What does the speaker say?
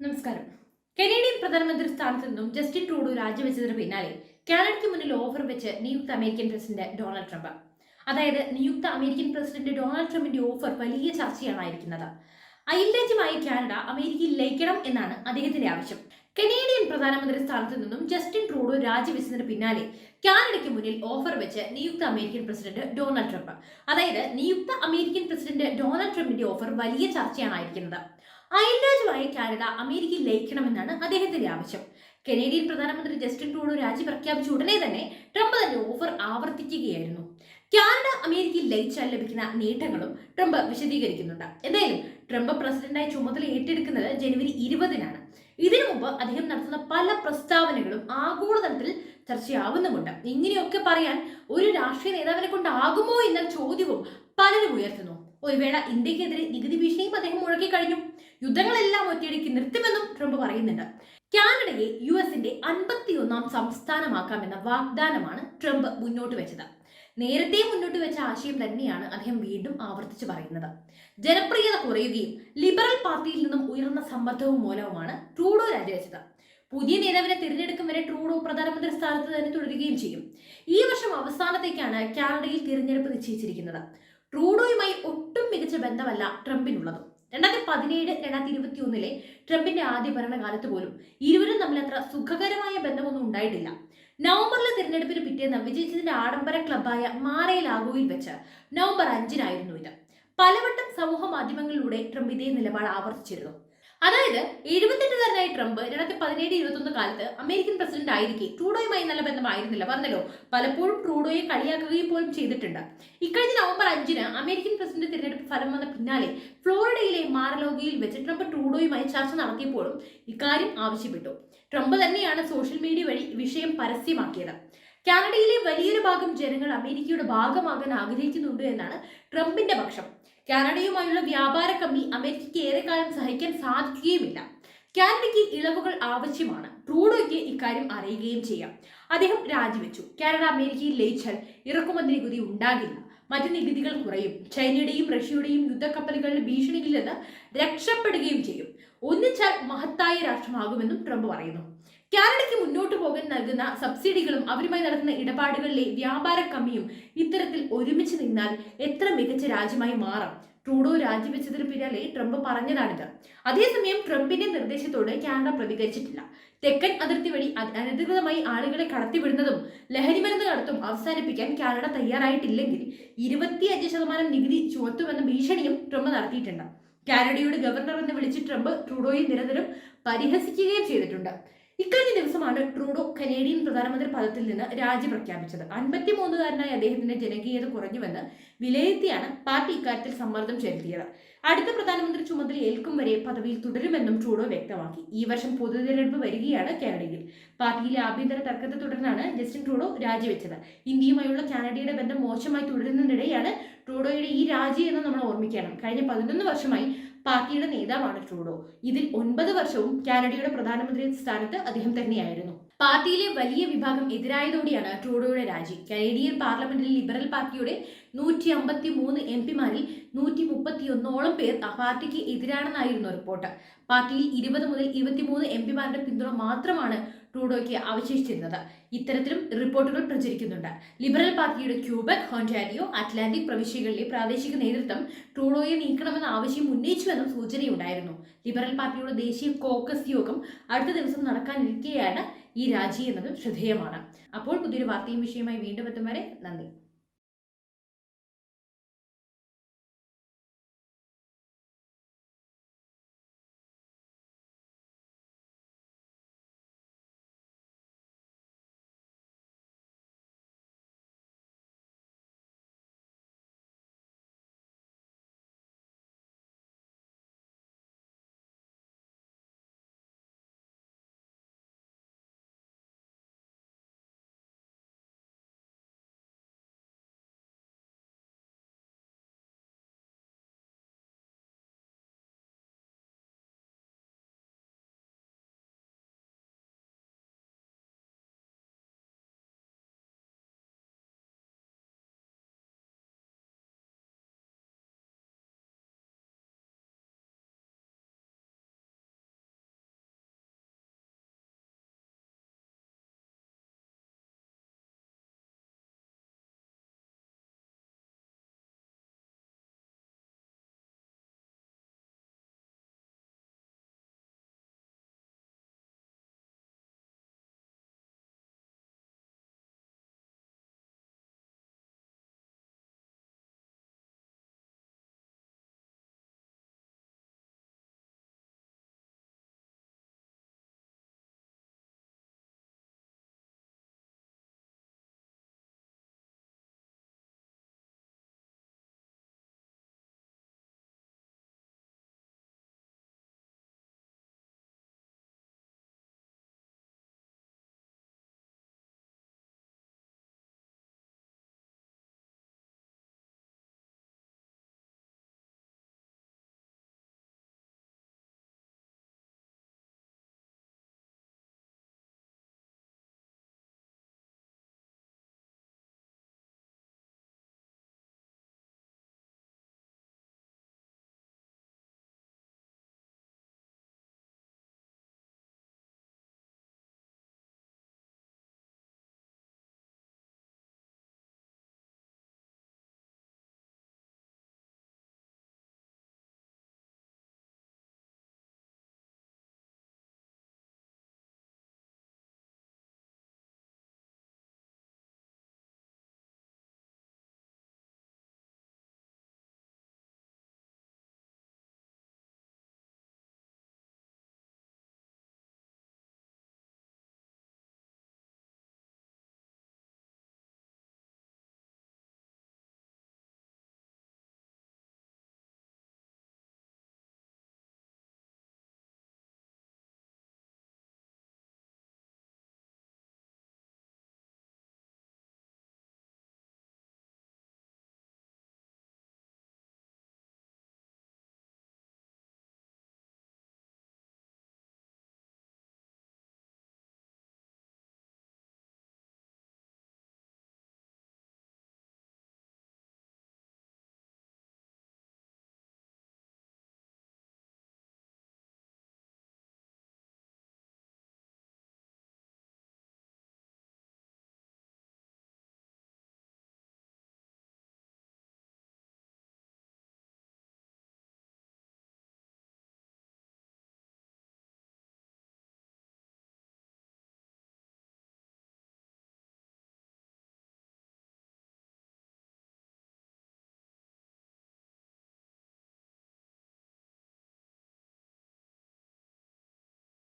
നമസ്കാരം. കനേഡിയൻ പ്രധാനമന്ത്രി സ്ഥാനത്ത് നിന്നും ജസ്റ്റിൻ ട്രൂഡോ രാജിവെച്ചതിന് പിന്നാലെ കാനഡയ്ക്ക് മുന്നിൽ ഓഫർ വെച്ച് നിയുക്ത അമേരിക്കൻ പ്രസിഡന്റ് ഡൊണാൾഡ് ട്രംപ്. അതായത് നിയുക്ത അമേരിക്കൻ പ്രസിഡന്റ് ഡൊണാൾഡ് ട്രംപിന്റെ ഓഫർ വലിയ ചർച്ചയാണായിരിക്കുന്നത് അയൽരാജ്യമായ കാനഡ അമേരിക്കയിൽ ലയിക്കണം എന്നാണ് അദ്ദേഹത്തിന്റെ ആവശ്യം. കനേഡിയൻ പ്രധാനമന്ത്രി സ്ഥാനത്ത് നിന്നും ജസ്റ്റിൻ ട്രൂഡോ രാജിവെച്ചതിന് പിന്നാലെ കാനഡയ്ക്ക് മുന്നിൽ ഓഫർ വെച്ച് നിയുക്ത അമേരിക്കൻ പ്രസിഡന്റ് ഡൊണാൾഡ് ട്രംപ്. അതായത് നിയുക്ത അമേരിക്കൻ പ്രസിഡന്റ് ഡൊണാൾഡ് ട്രംപിന്റെ ഓഫർ വലിയ ചർച്ചയാണായിരിക്കുന്നത് അയൽരാജ്യമായ കാനഡ അമേരിക്കയിൽ ലയിക്കണമെന്നാണ് അദ്ദേഹത്തിന്റെ ആവശ്യം. കനേഡിയൻ പ്രധാനമന്ത്രി ജസ്റ്റിൻ ട്രൂഡോ രാജി പ്രഖ്യാപിച്ച ഉടനെ തന്നെ ട്രംപ് തന്റെ ഓഫർ ആവർത്തിക്കുകയായിരുന്നു. കാനഡ അമേരിക്കയിൽ ലയിച്ചാൽ ലഭിക്കുന്ന നേട്ടങ്ങളും ട്രംപ് വിശദീകരിക്കുന്നുണ്ട്. എന്തായാലും ട്രംപ് പ്രസിഡന്റായി ചുമതല ഏറ്റെടുക്കുന്നത് ജനുവരി ഇരുപതിനാണ്. ഇതിനു മുമ്പ് അദ്ദേഹം നടത്തുന്ന പല പ്രസ്താവനകളും ആഗോളതലത്തിൽ ചർച്ചയാവുന്നുമുണ്ട്. ഇങ്ങനെയൊക്കെ പറയാൻ ഒരു രാഷ്ട്രീയ നേതാവിനെ കൊണ്ടാകുമോ എന്ന ചോദ്യവും പലരും ഉയർത്തുന്നു. ഒരു വേള ഇന്ത്യക്കെതിരെ നികുതി ഭീഷണിയും അദ്ദേഹം മുഴക്കി കഴിഞ്ഞു യുദ്ധങ്ങളെല്ലാം ഒറ്റയടിക്ക് നിർത്തുമെന്നും ട്രംപ് പറയുന്നുണ്ട്. കാനഡയെ യു എസിന്റെ അൻപത്തിയൊന്നാം സംസ്ഥാനമാക്കാമെന്ന വാഗ്ദാനമാണ് ട്രംപ് മുന്നോട്ട് വെച്ചത്. നേരത്തെ മുന്നോട്ട് വെച്ച ആശയം തന്നെയാണ് അദ്ദേഹം വീണ്ടും ആവർത്തിച്ചു പറയുന്നത്. ജനപ്രിയത കുറയുകയും ലിബറൽ പാർട്ടിയിൽ നിന്നും ഉയർന്ന സമ്മർദ്ദവും മൂലവുമാണ് ട്രൂഡോ രാജിവെച്ചത്. പുതിയ നേതാവിനെ തിരഞ്ഞെടുക്കും വരെ ട്രൂഡോ പ്രധാനമന്ത്രി സ്ഥാനത്ത് തന്നെ തുടരുകയും ചെയ്യും. ഈ വർഷം അവസാനത്തേക്കാണ് കാനഡയിൽ തിരഞ്ഞെടുപ്പ് നിശ്ചയിച്ചിരിക്കുന്നത്. ട്രൂഡോയുമായി ഒട്ടും മികച്ച ബന്ധമല്ല ട്രംപിനുള്ളത്. രണ്ടായിരത്തി പതിനേഴ് രണ്ടായിരത്തി ഇരുപത്തി ഒന്നിലെ ട്രംപിന്റെ ആദ്യ ഭരണകാലത്ത് പോലും ഇരുവരും തമ്മിൽ അത്ര സുഖകരമായ ബന്ധമൊന്നും ഉണ്ടായിട്ടില്ല. നവംബറിലെ തിരഞ്ഞെടുപ്പിന് പിറ്റേന്ന് വിജയിച്ചതിന്റെ ആഡംബര ക്ലബായ മാറയിൽ ആഗോയിൽ വെച്ച് നവംബർ അഞ്ചിനായിരുന്നു ഇത്. പലവട്ടം സമൂഹ മാധ്യമങ്ങളിലൂടെ ട്രംപ് ഇതേ നിലപാട് ആവർത്തിച്ചിരുന്നു. അതായത് എഴുപത്തെട്ടുകാരനായ ട്രംപ് രണ്ടായിരത്തി പതിനേഴ് ഇരുപത്തൊന്ന് കാലത്ത് അമേരിക്കൻ പ്രസിഡന്റ് ആയിരിക്കെ ട്രൂഡോയുമായി നല്ല ബന്ധമായിരുന്നില്ല പറഞ്ഞല്ലോ? പലപ്പോഴും ട്രൂഡോയെ കളിയാക്കുകയും പോലും ചെയ്തിട്ടുണ്ട്. ഇക്കഴിഞ്ഞ നവംബർ അഞ്ചിന് അമേരിക്കൻ പ്രസിഡന്റ് തിരഞ്ഞെടുപ്പ് ഫലം വന്ന പിന്നാലെ ഫ്ലോറിഡയിലെ മാറലോഗിയിൽ വെച്ച് ട്രംപ് ട്രൂഡോയുമായി ചർച്ച നടത്തിയപ്പോഴും ഇക്കാര്യം ആവശ്യപ്പെട്ടു. ട്രംപ് തന്നെയാണ് സോഷ്യൽ മീഡിയ വഴി വിഷയം പരസ്യമാക്കിയത്. കാനഡയിലെ വലിയൊരു ഭാഗം ജനങ്ങൾ അമേരിക്കയുടെ ഭാഗമാകാൻ ആഗ്രഹിക്കുന്നുണ്ട് എന്നാണ് ട്രംപിന്റെ പക്ഷം. കാനഡയുമായുള്ള വ്യാപാര കമ്മി അമേരിക്കയ്ക്ക് ഏറെക്കാലം സഹിക്കാൻ സാധിക്കുകയുമില്ല. കാനഡയ്ക്ക് ഇളവുകൾ ആവശ്യമാണ്. ട്രൂഡോയ്ക്ക് ഇക്കാര്യം അറിയുകയും ചെയ്യാം. അദ്ദേഹം രാജിവെച്ചു. കാനഡ അമേരിക്കയിൽ ലയിച്ചാൽ ഇറക്കുമതി നികുതി ഉണ്ടാകില്ല. മറ്റു നികുതികൾ കുറയും. ചൈനയുടെയും റഷ്യയുടെയും യുദ്ധക്കപ്പലുകളുടെ ഭീഷണിയിൽ നിന്ന് രക്ഷപ്പെടുകയും ചെയ്യും. ഒന്നിച്ചാൽ മഹത്തായ രാഷ്ട്രമാകുമെന്നും ട്രംപ് പറയുന്നു. കാനഡയ്ക്ക് മുന്നോട്ട് പോകാൻ നൽകുന്ന സബ്സിഡികളും അവരുമായി നടത്തുന്ന ഇടപാടുകളിലെ വ്യാപാര കമ്മിയും ഇത്തരത്തിൽ ഒരുമിച്ച് നിന്നാൽ എത്ര മികച്ച രാജ്യമായി മാറാം? ട്രൂഡോ രാജിവെച്ചതിന് പിന്നാലെ ട്രംപ് പറഞ്ഞതാണിത്. അതേസമയം ട്രംപിന്റെ നിർദ്ദേശത്തോട് കാനഡ പ്രതികരിച്ചിട്ടില്ല. തെക്കൻ അതിർത്തി വഴി അനധികൃതമായി ആളുകളെ കടത്തിവിടുന്നതും ലഹരിമരുന്ന് കടത്തും അവസാനിപ്പിക്കാൻ കാനഡ തയ്യാറായിട്ടില്ലെങ്കിൽ ഇരുപത്തിയഞ്ച് ശതമാനം നികുതി ചുമത്തുമെന്ന ഭീഷണിയും ട്രംപ് നടത്തിയിട്ടുണ്ട്. കാനഡയുടെ ഗവർണർ എന്ന് വിളിച്ച് ട്രംപ് ട്രൂഡോയെ നിരന്തരം പരിഹസിക്കുകയും ചെയ്തിട്ടുണ്ട്. ഇക്കഴിഞ്ഞ ദിവസമാണ് ട്രൂഡോ കനേഡിയൻ പ്രധാനമന്ത്രി പദത്തിൽ നിന്ന് രാജി പ്രഖ്യാപിച്ചത്. അൻപത്തിമൂന്നുകാരനായ അദ്ദേഹത്തിന്റെ ജനകീയത കുറഞ്ഞുവെന്ന് വിലയിരുത്തിയാണ് പാർട്ടി ഇക്കാര്യത്തിൽ സമ്മർദ്ദം ചെലുത്തിയത്. അടുത്ത പ്രധാനമന്ത്രി ചുമതല ഏൽക്കും വരെ പദവിയിൽ തുടരുമെന്നും ട്രൂഡോ വ്യക്തമാക്കി. ഈ വർഷം പൊതുതെരഞ്ഞെടുപ്പ് വരികയാണ് കാനഡയിൽ. പാർട്ടിയിലെ ആഭ്യന്തര തർക്കത്തെ തുടർന്നാണ് ജസ്റ്റിൻ ട്രൂഡോ രാജിവെച്ചത്. ഇന്ത്യയുമായുള്ള കാനഡയുടെ ബന്ധം മോശമായി തുടരുന്നതിനിടെയാണ് ട്രൂഡോയുടെ ഈ രാജി എന്ന് നമ്മൾ ഓർമ്മിക്കണം. കഴിഞ്ഞ പതിനൊന്ന് വർഷമായി പാർട്ടിയുടെ നേതാവാണ് ട്രൂഡോ. ഇതിൽ ഒൻപത് വർഷവും കാനഡയുടെ പ്രധാനമന്ത്രി സ്ഥാനത്ത് അദ്ദേഹം തന്നെയായിരുന്നു. പാർട്ടിയിലെ വലിയ വിഭാഗം എതിരായതോടെയാണ് ട്രൂഡോയുടെ രാജി. കനേഡിയൻ പാർലമെന്റിൽ ലിബറൽ പാർട്ടിയുടെ നൂറ്റി അമ്പത്തി മൂന്ന് എം പിമാരിൽ നൂറ്റി മുപ്പത്തി ഒന്നോളം പേർ പാർട്ടിക്ക് എതിരാണെന്നായിരുന്നു റിപ്പോർട്ട്. പാർട്ടിയിൽ ഇരുപത് മുതൽ ഇരുപത്തിമൂന്ന് എം പിമാരുടെ പിന്തുണ മാത്രമാണ് ട്രൂഡോയ്ക്ക് അവശേഷിച്ചിരുന്നത്. ഇത്തരത്തിലും റിപ്പോർട്ടുകൾ പ്രചരിക്കുന്നുണ്ട്. ലിബറൽ പാർട്ടിയുടെ ക്യൂബക് ഹോണ്ടാരിയോ അറ്റ്ലാന്റിക് പ്രവിശ്യകളിലെ പ്രാദേശിക നേതൃത്വം ട്രൂഡോയെ നീക്കണമെന്ന ആവശ്യം ഉന്നയിച്ചുവെന്നും സൂചനയുണ്ടായിരുന്നു. ലിബറൽ പാർട്ടിയുടെ ദേശീയ കോക്കസ് യോഗം അടുത്ത ദിവസം നടക്കാനിരിക്കെയാണ് ഈ രാജി എന്നതും ശ്രദ്ധേയമാണ്. അപ്പോൾ പുതിയൊരു വാർത്തയും വിഷയമായി വീണ്ടും എത്തും വരെ നന്ദി.